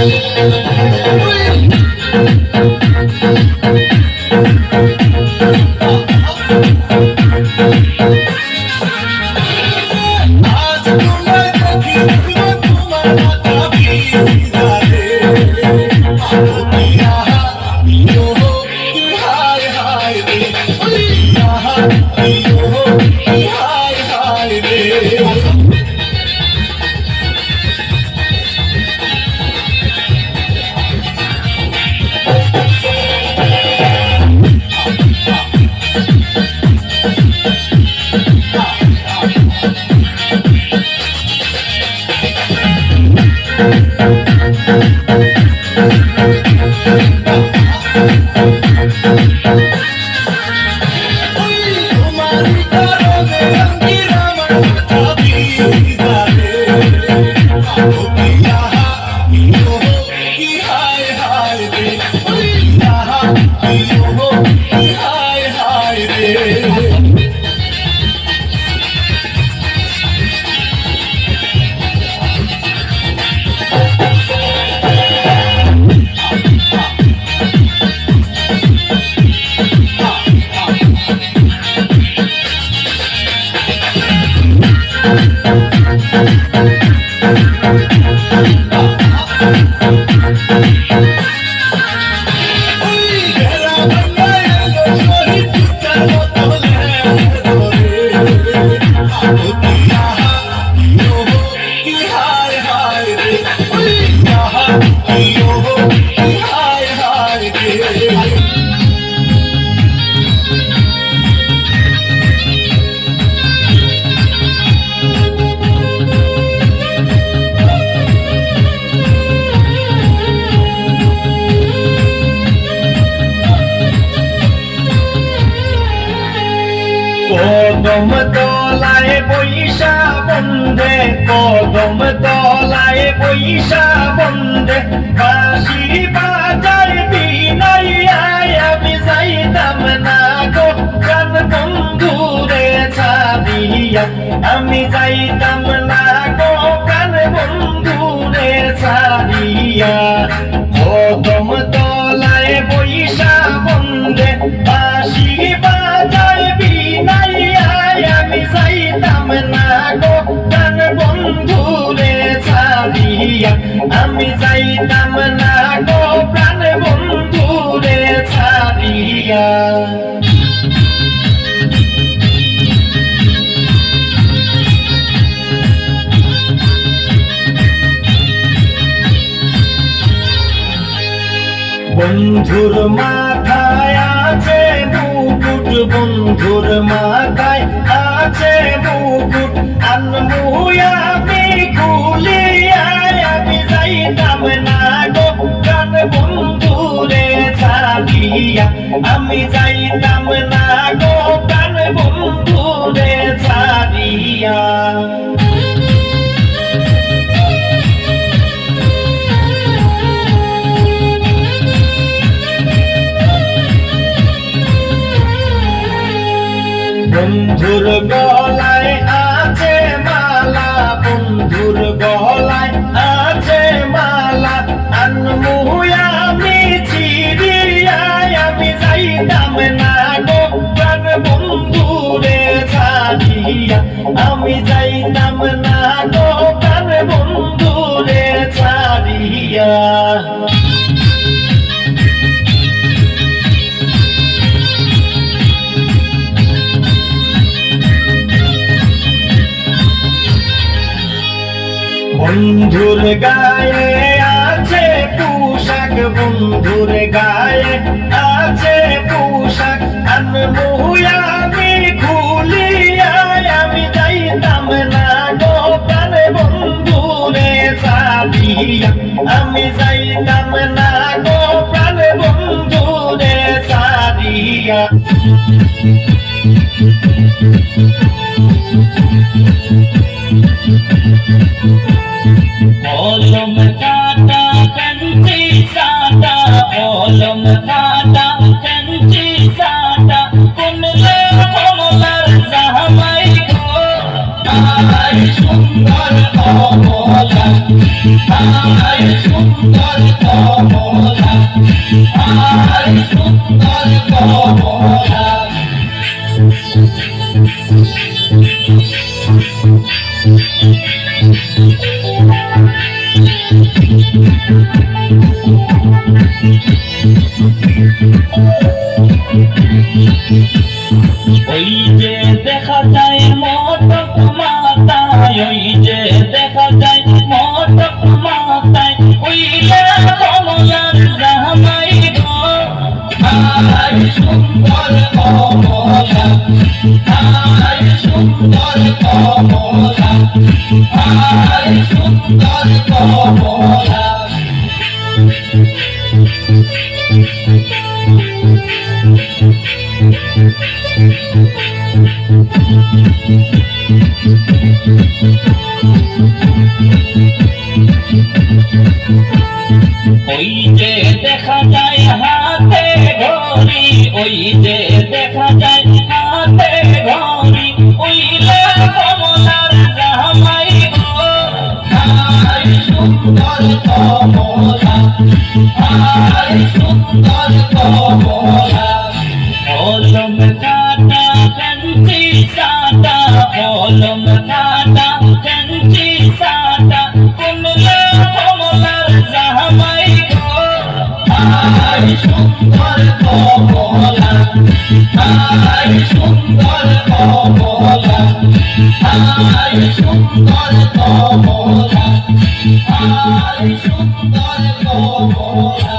Thank you. Thank you. Thank you. কদম তলায় বৈশা বন্ধে কদম তলায় বৈশা বন্ধে কাশি বাজার বিনাই আমি যাইতাম না গো কান বন্ধুরে ছাড়িয়া আমি যাইতাম গান বন্ধুরে ছাড়িয়া আমি যাইতাম না গো প্রাণ বন্ধুরে ছাড়িয়া। বন্ধুর মাথায় আছে বন্ধুর মাথায় আমি খুলিয়া আমি যাইতাম না গো। গান বন্ধুরে ছাড়িয়া আমি যাইতাম না গো। গান বন্ধুরে ছাড়িয়া বন্ধুর গলায় ছাড়িয়া আমি যাইতাম না প্রাণ বন্ধুরে ছাড়িয়া। বন্ধুর গায়ে আছে পোশাক, বন্ধুর গায়ে আছে পোশাক আনমুয়া আমি যাইতাম না গো প্রাণ বন্ধু রে কলম সুন্দর কমলা হায় সুন্দর কমলা ওই যে দেখা যায় সুন্দর কমলা হায় সুন্দর কমলা হায় সুন্দর কমলা ওই যে দেখা যায় হাতে ঘড়ি, ওই যে দেখা যায় হাতে ঘড়ি, ওই কমলার জামাই গো। হায় সুন্দর কমলা, হায় সুন্দর কমলা। কলম কাটা কাঞ্চি সাটা কলম হায় সুন্দর কমলা হায় সুন্দর কমলা হায় সুন্দর কমলা।